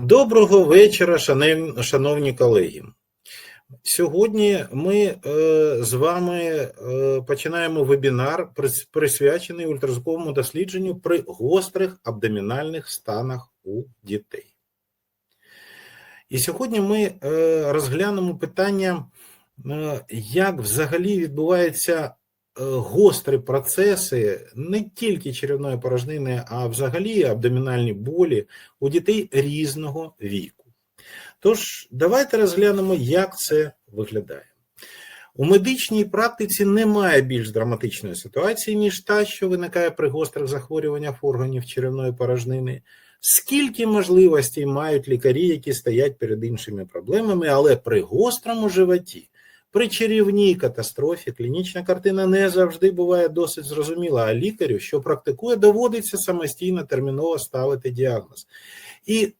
Доброго вечора, шановні колеги. Сьогодні ми е, з вами е, починаємо вебінар, присвячений ультразвуковому дослідженню при гострих абдомінальних станах у дітей. І сьогодні ми е, розглянемо питання, як взагалі відбуваються е, гострі процеси не тільки черевної порожнини, а взагалі абдомінальні болі у дітей різного віку. Тож, давайте розглянемо, як це виглядає. У медичній практиці немає більш драматичної ситуації, ніж та, що виникає при гострих захворюваннях органів черевної порожнини. Скільки можливостей мають лікарі, які стоять перед іншими проблемами, але при гострому животі, при чарівній катастрофі клінічна картина не завжди буває досить зрозуміла, а лікарю, що практикує, доводиться самостійно терміново ставити діагноз. І